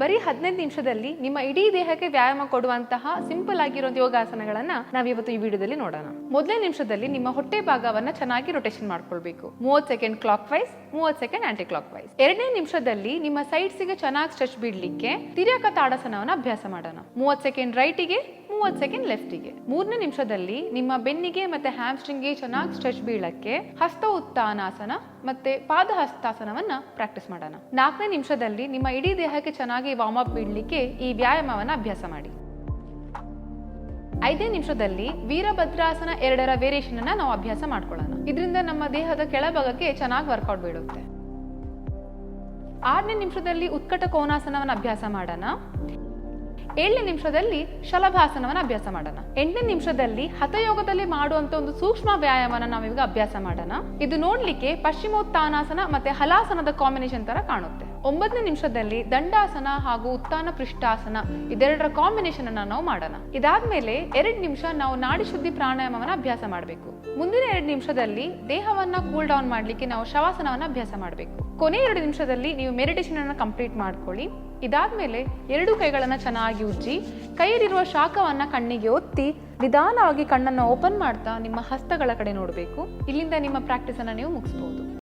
ಬರೀ ಹದಿನೈದು ನಿಮಿಷದಲ್ಲಿ ನಿಮ್ಮ ಇಡೀ ದೇಹಕ್ಕೆ ವ್ಯಾಯಾಮ ಕೊಡುವಂತಹ ಸಿಂಪಲ್ ಆಗಿರೋ ಯೋಗಾಸನಗಳನ್ನ ನಾವಿವತ್ತು ಈ ವಿಡಿಯೋದಲ್ಲಿ ನೋಡೋಣ. ಮೊದಲನೇ ನಿಮಿಷದಲ್ಲಿ ನಿಮ್ಮ ಹೊಟ್ಟೆ ಭಾಗವನ್ನ ಚೆನ್ನಾಗಿ ರೊಟೇಷನ್ ಮಾಡ್ಕೊಳ್ಬೇಕು. ಮೂವತ್ತು ಸೆಕೆಂಡ್ ಕ್ಲಾಕ್ ವೈಸ್ ಮೂವತ್ತು ಸೆಕೆಂಡ್ ಆಂಟಿ ಕ್ಲಾಕ್ ವೈಸ್ ಎರಡನೇ ನಿಮಿಷದಲ್ಲಿ ನಿಮ್ಮ ಸೈಡ್ಸ್ಗೆ ಚೆನ್ನಾಗಿ ಸ್ಟ್ರೆಚ್ ಬಿಡ್ಲಿಕ್ಕೆ ತಿರ್ಯಕ ತಾಡಾಸನವನ್ನ ಅಭ್ಯಾಸ ಮಾಡೋಣ. ಮೂವತ್ತು ಸೆಕೆಂಡ್ ರೈಟಿಗೆ ಮೂವತ್ತು ಸೆಕೆಂಡ್ ಲೆಫ್ಟಿಗೆ ಮೂರನೇ ನಿಮಿಷದಲ್ಲಿ ನಿಮ್ಮ ಬೆನ್ನಿಗೆ ಮತ್ತೆ ಹ್ಯಾಮ್ಸ್ಟ್ರಿಂಗ್ಗೆ ಚೆನ್ನಾಗಿ ಸ್ಟ್ರೆಚ್ ಬೀಳಕ್ಕೆ ಹಸ್ತ ಉತ್ಥಾನಾಸನ ಮತ್ತೆ ಪಾದ ಹಸ್ತಾಸನವನ್ನ ಪ್ರಾಕ್ಟೀಸ್ ಮಾಡೋಣ. ನಾಲ್ಕನೇ ನಿಮಿಷದಲ್ಲಿ ನಿಮ್ಮ ಇಡೀ ದೇಹಕ್ಕೆ ಚೆನ್ನಾಗಿ ವಾರ್ಮ್ ಅಪ್ ಬೀಳಲಿಕ್ಕೆ ಈ ವ್ಯಾಯಾಮವನ್ನ ಅಭ್ಯಾಸ ಮಾಡಿ. ಐದನೇ ನಿಮಿಷದಲ್ಲಿ ವೀರಭದ್ರಾಸನ ಎರಡರ ವೇರಿಯೇಷನ್ ಅನ್ನ ನಾವು ಅಭ್ಯಾಸ ಮಾಡ್ಕೊಳ್ಳೋಣ. ಇದರಿಂದ ನಮ್ಮ ದೇಹದ ಕೆಳಭಾಗಕ್ಕೆ ಚೆನ್ನಾಗಿ ವರ್ಕೌಟ್ ಬೀಳುತ್ತೆ. ಆರನೇ ನಿಮಿಷದಲ್ಲಿ ಉತ್ಕಟ ಕೋನಾಸನವನ್ನು ಅಭ್ಯಾಸ ಮಾಡೋಣ. ಏಳನೇ ನಿಮಿಷದಲ್ಲಿ ಶಲಭಾಸನವನ್ನು ಅಭ್ಯಾಸ ಮಾಡೋಣ. ಎಂಟನೇ ನಿಮಿಷದಲ್ಲಿ ಹತಯೋಗದಲ್ಲಿ ಮಾಡುವಂತ ಒಂದು ಸೂಕ್ಷ್ಮ ವ್ಯಾಯಾಮನ ನಾವೀಗ ಅಭ್ಯಾಸ ಮಾಡೋಣ. ಇದು ನೋಡ್ಲಿಕ್ಕೆ ಪಶ್ಚಿಮೋತ್ಥಾನಾಸನ ಮತ್ತೆ ಹಲಾಸನದ ಕಾಂಬಿನೇಷನ್ ತರ ಕಾಣುತ್ತೆ. ಒಂಬತ್ತನೇ ನಿಮಿಷದಲ್ಲಿ ದಂಡಾಸನ ಹಾಗೂ ಉತ್ಥಾನ ಪೃಷ್ಠಾಸನ ಇದೆರಡರ ಕಾಂಬಿನೇಷನ್ ಅನ್ನ ನಾವು ಮಾಡೋಣ. ಇದಾದ್ಮೇಲೆ ಎರಡು ನಿಮಿಷ ನಾವು ನಾಡಿ ಶುದ್ಧಿ ಪ್ರಾಣಾಯಾಮವನ್ನ ಅಭ್ಯಾಸ ಮಾಡಬೇಕು. ಮುಂದಿನ ಎರಡು ನಿಮಿಷದಲ್ಲಿ ದೇಹವನ್ನ ಕೂಲ್ ಡೌನ್ ಮಾಡ್ಲಿಕ್ಕೆ ನಾವು ಶವಾಸನವನ್ನ ಅಭ್ಯಾಸ ಮಾಡಬೇಕು. ಕೊನೆ ಎರಡು ನಿಮಿಷದಲ್ಲಿ ನೀವು ಮೆಡಿಟೇಷನ್ ಅನ್ನ ಕಂಪ್ಲೀಟ್ ಮಾಡ್ಕೊಳ್ಳಿ. ಇದಾದ್ಮೇಲೆ ಎರಡು ಕೈಗಳನ್ನ ಚೆನ್ನಾಗಿ ಉಜ್ಜಿ, ಕೈಯಲ್ಲಿರುವ ಶಾಖವನ್ನ ಕಣ್ಣಿಗೆ ಒತ್ತಿ, ನಿಧಾನವಾಗಿ ಕಣ್ಣನ್ನು ಓಪನ್ ಮಾಡ್ತಾ ನಿಮ್ಮ ಹಸ್ತಗಳ ಕಡೆ ನೋಡಬೇಕು. ಇಲ್ಲಿಂದ ನಿಮ್ಮ ಪ್ರಾಕ್ಟೀಸ್ ಅನ್ನ ನೀವು ಮುಗಿಸ್ಬೋದು.